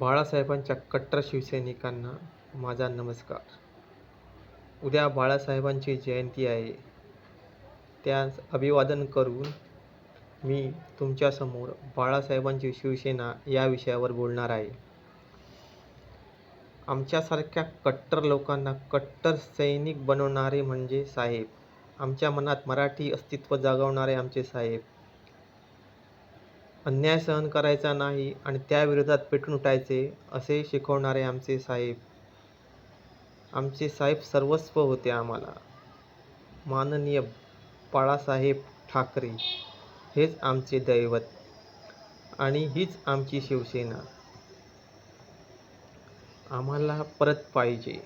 बाळासाहेबांच्या कट्टर शिवसैनिकांना माझा नमस्कार. उद्या बाळासाहेबांची जयंती आहे. त्यास अभिवादन करून मी तुमच्यासमोर बाळासाहेबांची शिवसेना या विषयावर बोलणार आहे. आमच्यासारख्या कट्टर लोकांना कट्टर सैनिक बनवणारे म्हणजे साहेब. आमच्या मनात मराठी अस्तित्व जागवणारे आमचे साहेब. अन्याय सहन करायचा नाही आणि त्याविरोधात पेटून उठायचे असे शिकवणारे आमचे साहेब. आमचे साहेब सर्वस्व होते आम्हाला. माननीय बाळासाहेब ठाकरे हेच आमचे दैवत आणि हीच आमची शिवसेना. आम्हाला परत पाहिजे.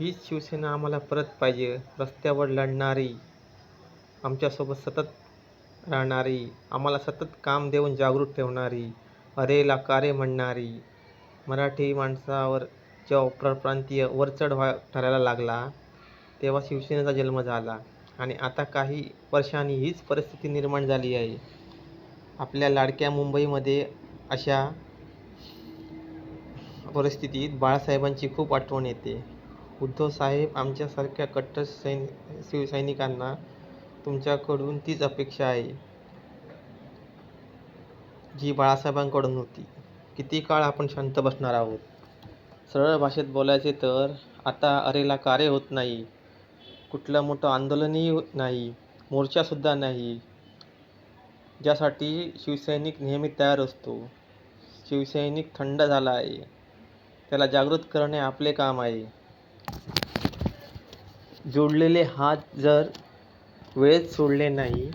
हीच शिवसेना आम्हाला परत पाहिजे. रस्त्यावर लढणारी आमच्यासोबत सतत राहणारी आम्हाला सतत काम देऊन जागृत ठेवणारी अरे लाकारे म्हणणारी मराठी माणसावर जेव्हा परप्रांतीय वरचढ व्हा ठरायला लागला तेव्हा शिवसेनेचा जन्म झाला आणि आता काही वर्षांनी हीच परिस्थिती निर्माण झाली आहे. आपल्या लाडक्या मुंबईमध्ये अशा परिस्थितीत बाळासाहेबांची खूप आठवण येते. उद्धव साहेब आमच्यासारख्या कट्टर सैन शिवसैनिकांना तुमच्याकडून तीच अपेक्षा आहे जी बाळासाहेबांकडून होती. किती काळ आपण शांत बसणार आहोत? सरळ भाषेत बोलायचे तर आता अरेला कार्य होत नाही. कुठलं मोठं आंदोलनही होत नाही. मोर्चासुद्धा नाही. ज्यासाठी शिवसैनिक नेहमी तयार असतो. शिवसैनिक थंड झाला आहे. त्याला जागृत करणे आपले काम आहे. जोडलेले हात जर वेळेत सोडले नाही.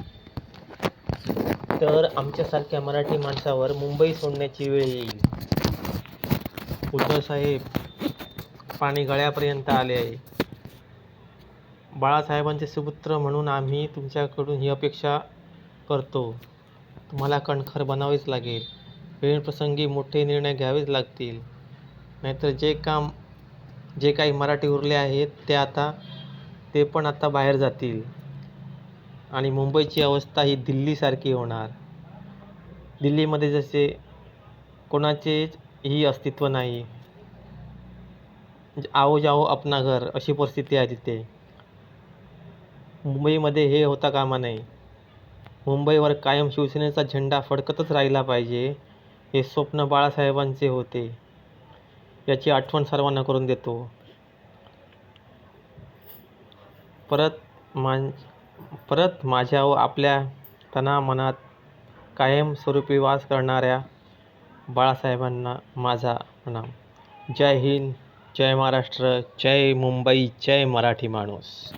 तर आमच्यासारख्या मराठी माणसावर मुंबई सोडण्याची वेळ येईल. उद्धवसाहेब पाणी गळ्यापर्यंत आले आहे. बाळासाहेबांचे सुपुत्र म्हणून आम्ही तुमच्याकडून ही अपेक्षा करतो. तुम्हाला कणखर बनावेच लागेल. वेळप्रसंगी मोठे निर्णय घ्यावेच लागतील. नाहीतर जे काम जे काही मराठी उरले आहेत ते आता ते पण आता बाहेर जातील. आणि मुंबईची अवस्था ही दिल्लीसारखी होणार. दिल्लीमध्ये जसे कोणाचेच ही अस्तित्व नाही. म्हणजे आओ जाओ अपना घर अशी परिस्थिती आहे तिथे. मुंबईमध्ये हे होता कामा नये मुंबईवर कायम शिवसेनेचा झेंडा फडकतच राहिला पाहिजे हे स्वप्न बाळासाहेबांचे होते. याची आठवण सर्वांना करून देतो. परत मान परत माझ्या व आपल्या तनामनात कायमस्वरूपी वास करणाऱ्या बाळासाहेबांना माझा प्रणाम. जय हिंद जय महाराष्ट्र जय मुंबई जय मराठी माणूस.